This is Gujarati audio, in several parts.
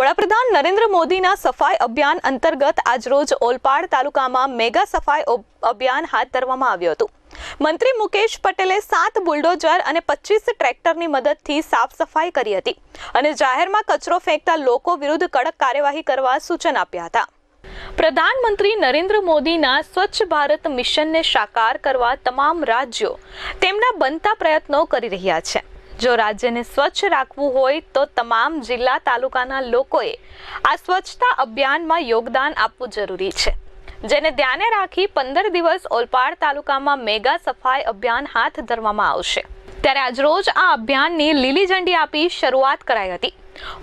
વડાપ્રધાન નરેન્દ્ર મોદીના સફાઈ અભિયાન અંતર્ગત આજરોજ ઓલપાડ તાલુકામાં મેગા સફાઈ અભિયાન હાથ ધરવામાં આવ્યું હતું. મંત્રી મુકેશ પટેલે સાત બુલડોઝર અને પચીસ ટ્રેક્ટરની મદદથી સાફ સફાઈ કરી હતી અને જાહેરમાં કચરો ફેંકતા લોકો વિરુદ્ધ કડક કાર્યવાહી કરવા સૂચન આપ્યા હતા. પ્રધાનમંત્રી નરેન્દ્ર મોદીના સ્વચ્છ ભારત મિશનને સાકાર કરવા તમામ રાજ્યો તેમના બનતા પ્રયત્નો કરી રહ્યા છે. જો રાજ્યને સ્વચ્છ રાખવું હોય તો તમામ જિલ્લા તાલુકાના લોકોએ આ સ્વચ્છતા અભિયાનમાં યોગદાન આપવું જરૂરી છે. જેને ધ્યાને રાખી પંદર દિવસ ઓલપાડ તાલુકામાં મેગા સફાઈ અભિયાન હાથ ધરવામાં આવશે. ત્યારે આજરોજ આ અભિયાનની લીલી ઝંડી આપી શરૂઆત કરાઈ હતી.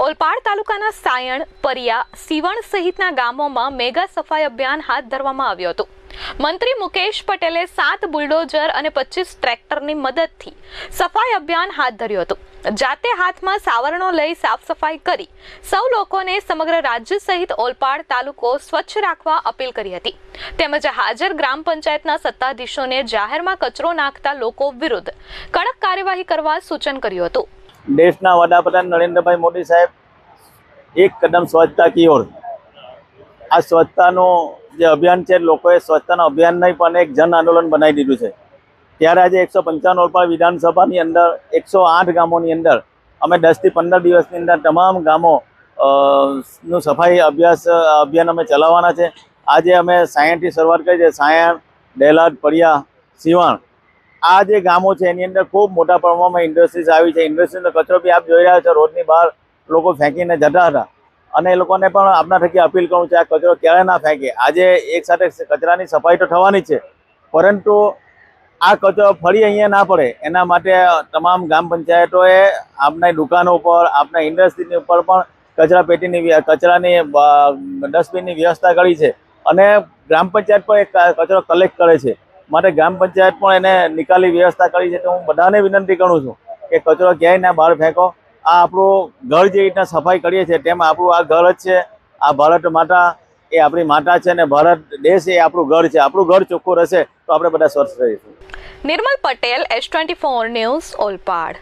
ઓલપાડ તાલુકાના સાયણ, પરિયા, સીવણ સહિતના ગામોમાં મેગા સફાઈ અભિયાન હાથ ધરવામાં આવ્યું હતું. મંત્રી મુકેશ પટેલે સાત બુલડોઝર અને પચીસ ટ્રેક્ટરની મદદથી સફાઈ અભિયાન હાથ ધર્યું હતું. જાતે હાથમાં સાવરણો લઈ સાફ સફાઈ કરી સૌ લોકોને સમગ્ર રાજ્ય સહિત ઓલપાડ તાલુકો સ્વચ્છ રાખવા અપીલ કરી હતી. તેમજ હાજર ગ્રામ પંચાયતના સત્તાધીશોને જાહેરમાં કચરો નાખતા લોકો વિરુદ્ધ કડક કાર્યવાહી કરવા સૂચન કર્યું હતું. દેશના વડાપ્રધાન નરેન્દ્રભાઈ મોદી સાહેબ એક કદમ સ્વચ્છતા કી ઓર આ સ્વચ્છતાનું જે અભિયાન છે, લોકોએ સ્વચ્છતાનું અભિયાન નહીં, પણ એક જન આંદોલન બનાવી દીધું છે. ત્યારે આજે એકસો પંચાવન ઓલપાડ વિધાનસભાની અંદર, એકસો આઠ ગામોની અંદર, અમે દસથી પંદર દિવસની અંદર તમામ ગામો નું સફાઈ અભ્યાસ, અભિયાન અમે ચલાવવાના છે. આજે અમે સાયણથી શરૂઆત કરી છે, સાયણ, ડેલાદ, પડિયા, સિવાણ. આ જે ગામો છે, એની અંદર ખૂબ મોટા પ્રમાણમાં ઇન્ડસ્ટ્રીઝ આવી છે. ઇન્ડસ્ટ્રીનો કચરો બી આપ જોઈ રહ્યા છો, રોડની બહાર લોકો ફેંકીને જતા હતા. અને એ લોકોને પણ આપના થકી અપીલ કરું છું આ કચરો ક્યારે ના ફેંકે. આજે એક સાથે કચરાની સફાઈ તો થવાની છે, પરંતુ આ કચરો ફરી અહીંયા ના પડે. એના માટે તમામ ગ્રામ પંચાયતોએ આપના દુકાનો ઉપર આપના ઇન્ડસ્ટ્રીની ઉપર પણ કચરા પેટીની કચરાની ડસ્ટબિનની વ્યવસ્થા કરી છે. અને ગ્રામ પંચાયત પણ કચરો કલેક્ટ કરે છે. માટે ગ્રામ પંચાયત પણ એને નિકાલની વ્યવસ્થા કરી છે. તો હું બધાને વિનંતી કરું છું કે કચરો ક્યાંય ના બહાર ફેંકો. આ આપણું ઘર જે રીતના સફાઈ કરીએ છીએ, તેમાં આપણું આ ઘર જ છે. આ ભારત માતા એ આપણી માતા છે અને ભારત દેશ એ આપણું ઘર છે. આપણું ઘર ચોખ્ખું રહેશે તો આપણે બધા સ્વસ્થ રહીશું. Nirmal Patel S twenty four news Olpad.